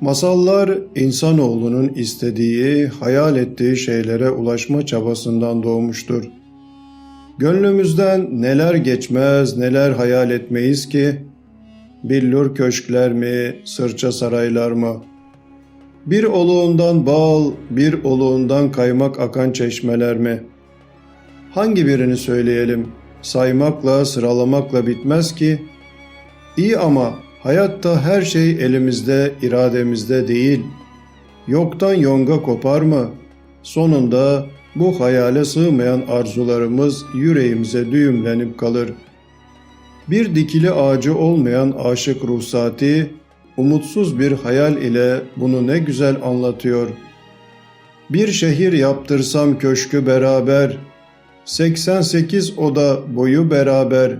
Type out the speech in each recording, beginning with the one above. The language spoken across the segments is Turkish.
Masallar insanoğlunun istediği, hayal ettiği şeylere ulaşma çabasından doğmuştur. Gönlümüzden neler geçmez, neler hayal etmeyiz ki? Billur köşkler mi, sırça saraylar mı? Bir oluğundan bal, bir oluğundan kaymak akan çeşmeler mi? Hangi birini söyleyelim? Saymakla, sıralamakla bitmez ki. İyi ama hayatta her şey elimizde, irademizde değil. Yoktan yonga kopar mı? Sonunda bu hayale sığmayan arzularımız yüreğimize düğümlenip kalır. Bir dikili ağacı olmayan aşık ruhsati, umutsuz bir hayal ile bunu ne güzel anlatıyor. Bir şehir yaptırsam köşkü beraber, 88 oda boyu beraber,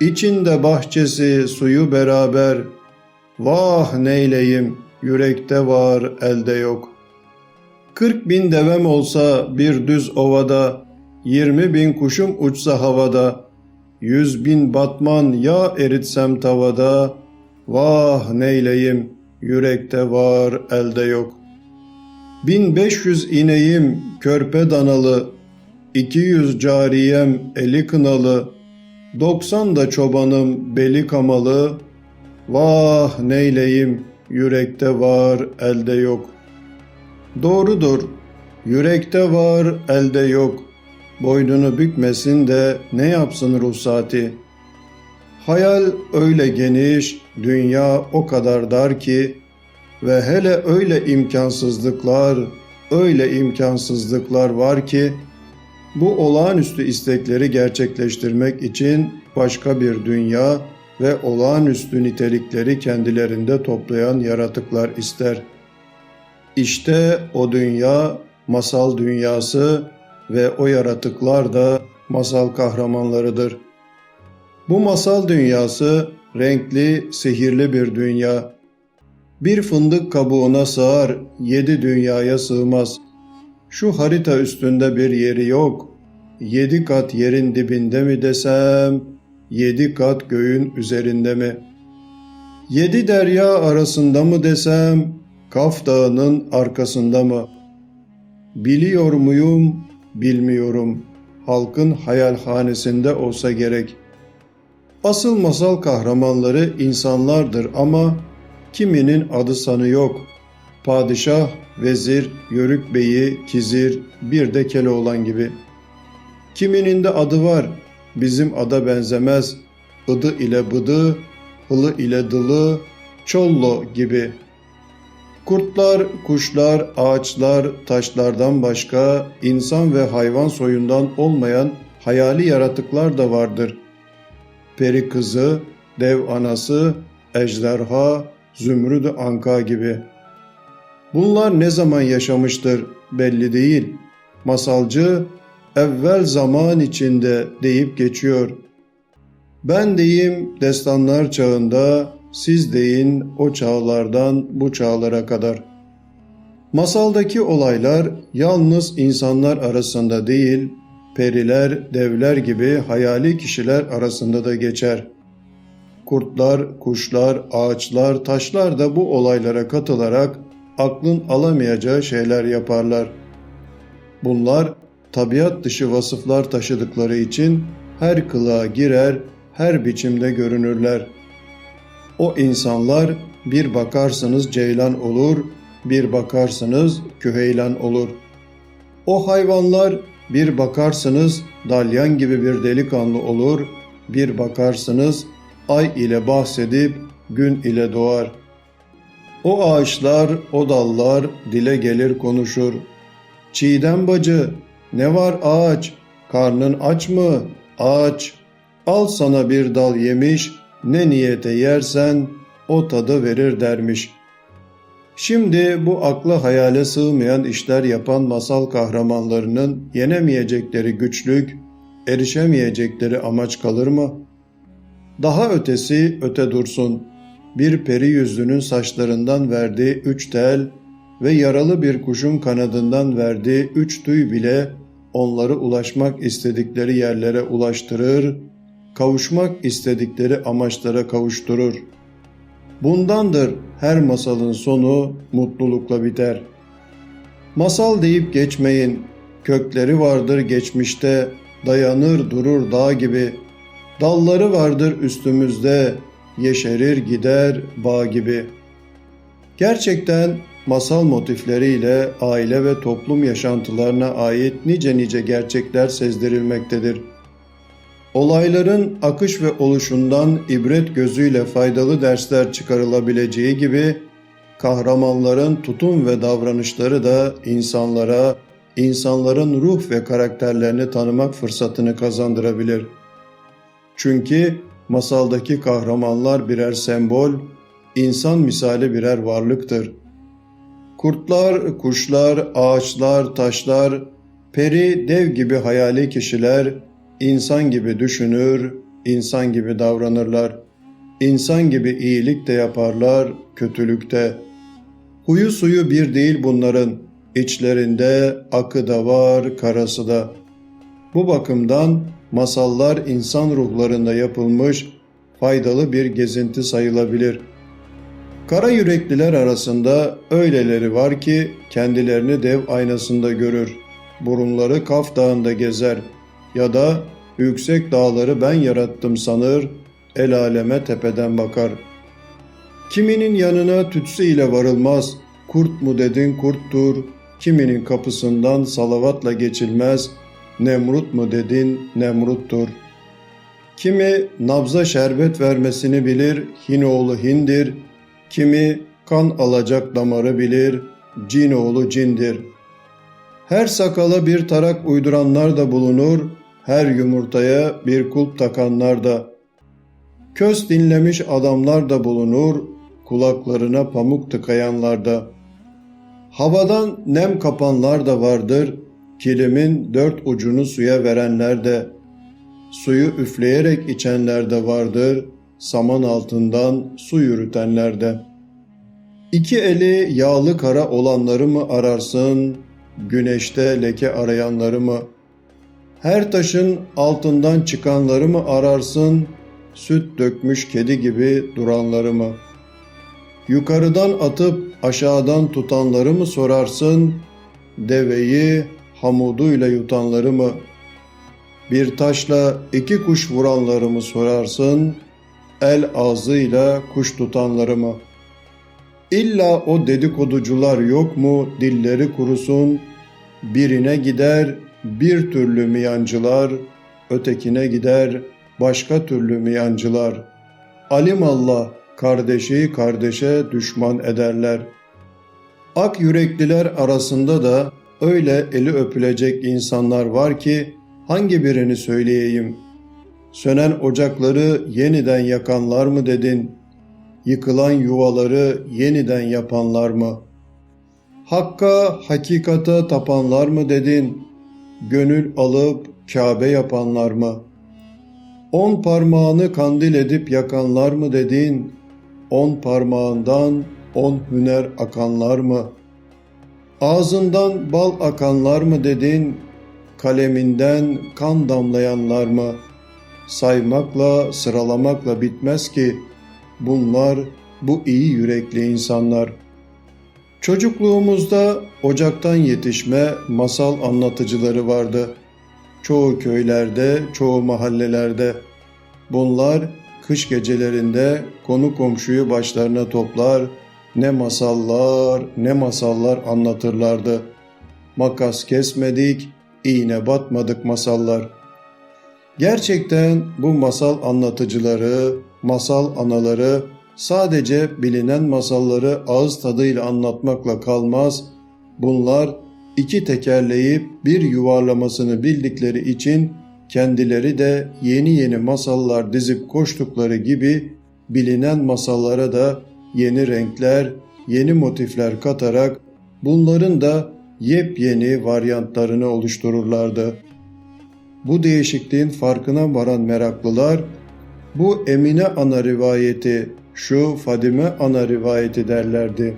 içinde bahçesi suyu beraber, vah neyleyim yürekte var elde yok. 40 bin devem olsa bir düz ovada, 20 bin kuşum uçsa havada, yüz bin batman ya eritsem tavada, vah neyleyim yürekte var elde yok. 1500 ineğim körpe danalı, 200 cariyem eli kınalı, 90 da çobanım beli kamalı, vah neyleyim yürekte var elde yok. Doğrudur, yürekte var elde yok. Boynunu bükmesin de ne yapsın ruhsati? Hayal öyle geniş, dünya o kadar dar ki ve hele öyle imkansızlıklar, öyle imkansızlıklar var ki bu olağanüstü istekleri gerçekleştirmek için başka bir dünya ve olağanüstü nitelikleri kendilerinde toplayan yaratıklar ister. İşte o dünya masal dünyası ve o yaratıklar da masal kahramanlarıdır. Bu masal dünyası renkli, sihirli bir dünya. Bir fındık kabuğuna sığar, yedi dünyaya sığmaz. Şu harita üstünde bir yeri yok. Yedi kat yerin dibinde mi desem, yedi kat göğün üzerinde mi? Yedi derya arasında mı desem, Kaf Dağı'nın arkasında mı? Biliyor muyum, bilmiyorum. Halkın hayalhanesinde olsa gerek. Asıl masal kahramanları insanlardır ama kiminin adı sanı yok. Padişah, vezir, yörük beyi, kizir, bir de Keloğlan gibi. Kiminin de adı var, bizim ada benzemez. Idı ile bıdı, hılı ile dılı, çollo gibi.'' Kurtlar, kuşlar, ağaçlar, taşlardan başka insan ve hayvan soyundan olmayan hayali yaratıklar da vardır. Peri kızı, dev anası, ejderha, zümrüdü anka gibi. Bunlar ne zaman yaşamıştır belli değil. Masalcı evvel zaman içinde deyip geçiyor. Ben deyim destanlar çağında siz deyin o çağlardan bu çağlara kadar. Masaldaki olaylar yalnız insanlar arasında değil, periler, devler gibi hayali kişiler arasında da geçer. Kurtlar, kuşlar, ağaçlar, taşlar da bu olaylara katılarak aklın alamayacağı şeyler yaparlar. Bunlar tabiat dışı vasıflar taşıdıkları için her kılığa girer, her biçimde görünürler.'' O insanlar bir bakarsınız ceylan olur, bir bakarsınız küheylan olur. O hayvanlar bir bakarsınız dalyan gibi bir delikanlı olur, bir bakarsınız ay ile bahsedip gün ile doğar. O ağaçlar, o dallar dile gelir konuşur. Çiğdem bacı, ne var ağaç, karnın aç mı? Aç, al sana bir dal yemiş, ne niyete yersen o tadı verir dermiş. Şimdi bu akla hayale sığmayan işler yapan masal kahramanlarının yenemeyecekleri güçlük, erişemeyecekleri amaç kalır mı? Daha ötesi öte dursun. Bir peri yüzlünün saçlarından verdiği üç tel ve yaralı bir kuşun kanadından verdiği üç tüy bile onları ulaşmak istedikleri yerlere ulaştırır, kavuşmak istedikleri amaçlara kavuşturur. Bundandır her masalın sonu mutlulukla biter. Masal deyip geçmeyin, kökleri vardır geçmişte, dayanır durur dağ gibi. Dalları vardır üstümüzde, yeşerir gider bağ gibi. Gerçekten masal motifleriyle aile ve toplum yaşantılarına ait nice nice gerçekler sezdirilmektedir. Olayların akış ve oluşundan ibret gözüyle faydalı dersler çıkarılabileceği gibi kahramanların tutum ve davranışları da insanlara, insanların ruh ve karakterlerini tanımak fırsatını kazandırabilir. Çünkü masaldaki kahramanlar birer sembol, insan misali birer varlıktır. Kurtlar, kuşlar, ağaçlar, taşlar, peri, dev gibi hayali kişiler insan gibi düşünür, insan gibi davranırlar. İnsan gibi iyilik de yaparlar, kötülük de. Huyu suyu bir değil bunların. İçlerinde akı da var, karası da. Bu bakımdan masallar insan ruhlarında yapılmış faydalı bir gezinti sayılabilir. Kara yürekliler arasında öyleleri var ki kendilerini dev aynasında görür. Burunları Kaf Dağı'nda gezer ya da yüksek dağları ben yarattım sanır, el aleme tepeden bakar. Kiminin yanına tütsü ile varılmaz, kurt mu dedin kurttur, kiminin kapısından salavatla geçilmez, Nemrut mu dedin Nemruttur. Kimi nabza şerbet vermesini bilir, Hinoğlu Hindir, kimi kan alacak damarı bilir, Cinoğlu cindir. Her sakala bir tarak uyduranlar da bulunur, her yumurtaya bir kulp takanlar da. Köz dinlemiş adamlar da bulunur, kulaklarına pamuk tıkayanlar da. Havadan nem kapanlar da vardır, kilimin dört ucunu suya verenler de. Suyu üfleyerek içenler de vardır, saman altından su yürütenler de. İki eli yağlı kara olanları mı ararsın, güneşte leke arayanları mı? Her taşın altından çıkanları mı ararsın, süt dökmüş kedi gibi duranları mı? Yukarıdan atıp aşağıdan tutanları mı sorarsın, deveyi hamuduyla yutanları mı? Bir taşla iki kuş vuranları mı sorarsın, el ağzıyla kuş tutanları mı? İlla o dedikoducular yok mu dilleri kurusun, birine gider bir türlü miyancılar, ötekine gider başka türlü miyancılar. Alim Allah kardeşi kardeşe düşman ederler. Ak yürekliler arasında da öyle eli öpülecek insanlar var ki hangi birini söyleyeyim? Sönen ocakları yeniden yakanlar mı dedin? Yıkılan yuvaları yeniden yapanlar mı? Hakka, hakikata tapanlar mı dedin? Gönül alıp Kabe yapanlar mı? On parmağını kandil edip yakanlar mı dedin? On parmağından on hüner akanlar mı? Ağzından bal akanlar mı dedin? Kaleminden kan damlayanlar mı? Saymakla, sıralamakla bitmez ki bunlar bu iyi yürekli insanlar. Çocukluğumuzda ocaktan yetişme masal anlatıcıları vardı. Çoğu köylerde, çoğu mahallelerde. Bunlar kış gecelerinde konu komşuyu başlarına toplar, ne masallar, ne masallar anlatırlardı. Makas kesmedik, iğne batmadık masallar. Gerçekten bu masal anlatıcıları, masal anaları sadece bilinen masalları ağız tadıyla anlatmakla kalmaz, bunlar iki tekerleyip bir yuvarlamasını bildikleri için kendileri de yeni yeni masallar dizip koştukları gibi bilinen masallara da yeni renkler, yeni motifler katarak bunların da yepyeni varyantlarını oluştururlardı. Bu değişikliğin farkına varan meraklılar bu Emine ana rivayeti, şu Fadime ana rivayeti derlerdi.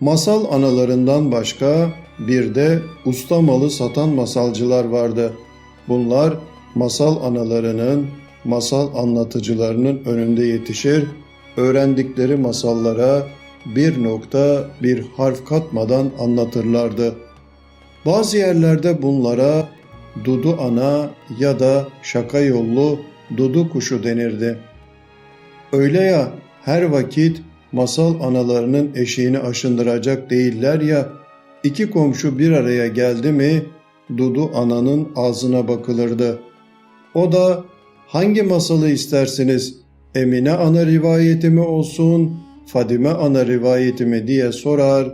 Masal analarından başka bir de usta malı satan masalcılar vardı. Bunlar masal analarının, masal anlatıcılarının önünde yetişir, öğrendikleri masallara bir nokta bir harf katmadan anlatırlardı. Bazı yerlerde bunlara dudu ana ya da şaka yollu dudu kuşu denirdi. Öyle ya her vakit masal analarının eşiğini aşındıracak değiller ya iki komşu bir araya geldi mi Dudu ananın ağzına bakılırdı. O da hangi masalı istersiniz Emine ana rivayeti mi olsun Fadime ana rivayeti mi diye sorar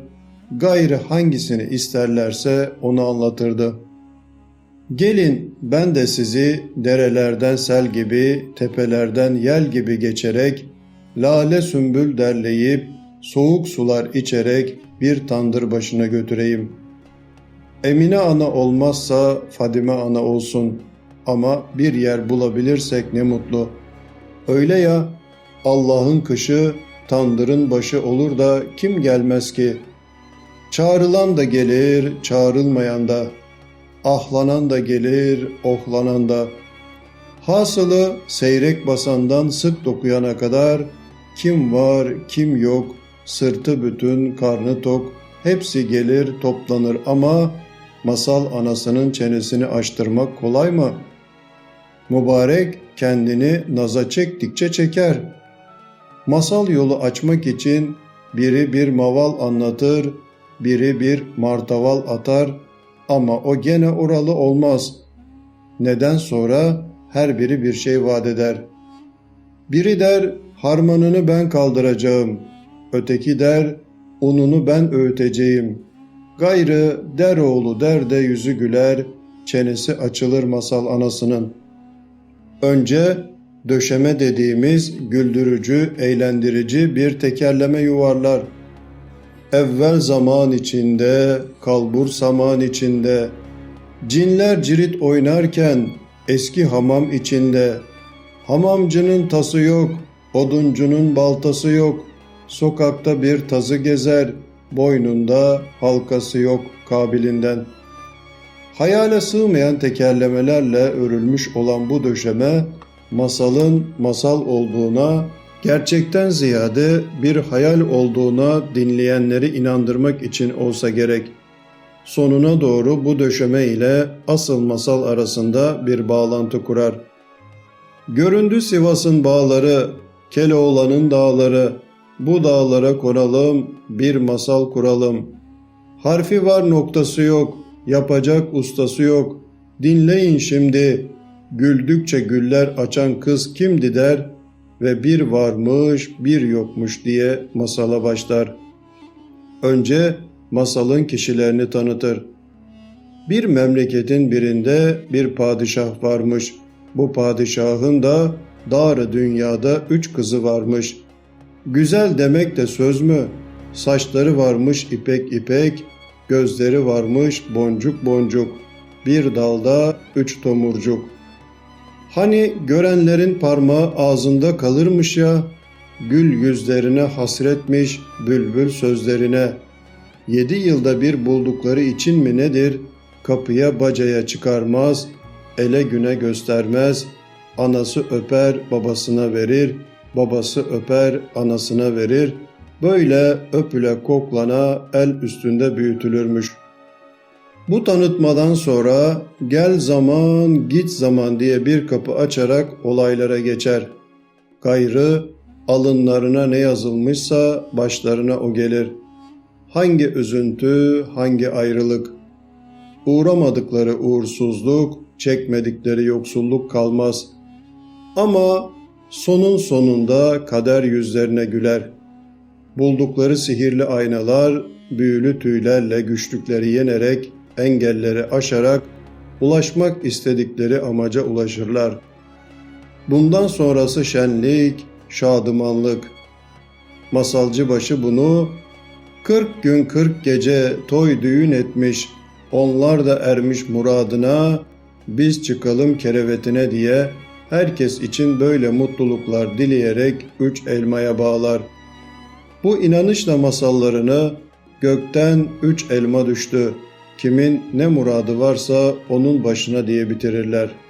gayrı hangisini isterlerse onu anlatırdı. Gelin ben de sizi derelerden sel gibi, tepelerden yel gibi geçerek, lale sümbül derleyip, soğuk sular içerek bir tandır başına götüreyim. Emine ana olmazsa Fadime ana olsun ama bir yer bulabilirsek ne mutlu. Öyle ya Allah'ın kışı tandırın başı olur da kim gelmez ki? Çağrılan da gelir, çağrılmayan da. Ahlanan da gelir, ohlanan da. Hasılı seyrek basandan sık dokuyana kadar kim var, kim yok, sırtı bütün, karnı tok, hepsi gelir, toplanır ama masal anasının çenesini açtırmak kolay mı? Mübarek kendini naza çektikçe çeker. Masal yolu açmak için biri bir maval anlatır, biri bir martaval atar ama o gene oralı olmaz. Neden sonra her biri bir şey vaat eder. Biri der harmanını ben kaldıracağım. Öteki der ununu ben öğüteceğim. Gayrı der oğlu der de yüzü güler, çenesi açılır masal anasının. Önce döşeme dediğimiz güldürücü, eğlendirici bir tekerleme yuvarlar. Evvel zaman içinde, kalbur saman içinde, cinler cirit oynarken eski hamam içinde, hamamcının tası yok, oduncunun baltası yok, sokakta bir tazı gezer, boynunda halkası yok kabilinden. Hayale sığmayan tekerlemelerle örülmüş olan bu döşeme, masalın masal olduğuna, gerçekten ziyade bir hayal olduğuna dinleyenleri inandırmak için olsa gerek. Sonuna doğru bu döşeme ile asıl masal arasında bir bağlantı kurar. Göründü Sivas'ın bağları, Keloğlan'ın dağları, bu dağlara konalım, bir masal kuralım. Harfi var noktası yok, yapacak ustası yok. Dinleyin şimdi, güldükçe güller açan kız kimdi der ve bir varmış bir yokmuş diye masala başlar. Önce masalın kişilerini tanıtır. Bir memleketin birinde bir padişah varmış. Bu padişahın da dar dünyada üç kızı varmış. Güzel demek de söz mü? Saçları varmış ipek ipek, gözleri varmış boncuk boncuk. Bir dalda üç tomurcuk. Hani görenlerin parmağı ağzında kalırmış ya, gül yüzlerine hasretmiş bülbül sözlerine. Yedi yılda bir buldukları için mi nedir? Kapıya bacaya çıkarmaz, ele güne göstermez. Anası öper babasına verir, babası öper anasına verir. Böyle öpüle koklana el üstünde büyütülürmüş. Bu tanıtmadan sonra gel zaman git zaman diye bir kapı açarak olaylara geçer. Gayrı alınlarına ne yazılmışsa başlarına o gelir. Hangi üzüntü, hangi ayrılık. Uğramadıkları uğursuzluk, çekmedikleri yoksulluk kalmaz. Ama sonun sonunda kader yüzlerine güler. Buldukları sihirli aynalar, büyülü tüylerle güçlükleri yenerek engelleri aşarak ulaşmak istedikleri amaca ulaşırlar. Bundan sonrası şenlik, şadımanlık. Masalcı başı bunu 40 gün 40 gece toy düğün etmiş, onlar da ermiş muradına, biz çıkalım kerevetine diye herkes için böyle mutluluklar dileyerek üç elmaya bağlar. Bu inanışla masallarını gökten üç elma düştü.'' Kimin ne muradı varsa onun başına diye bitirirler.''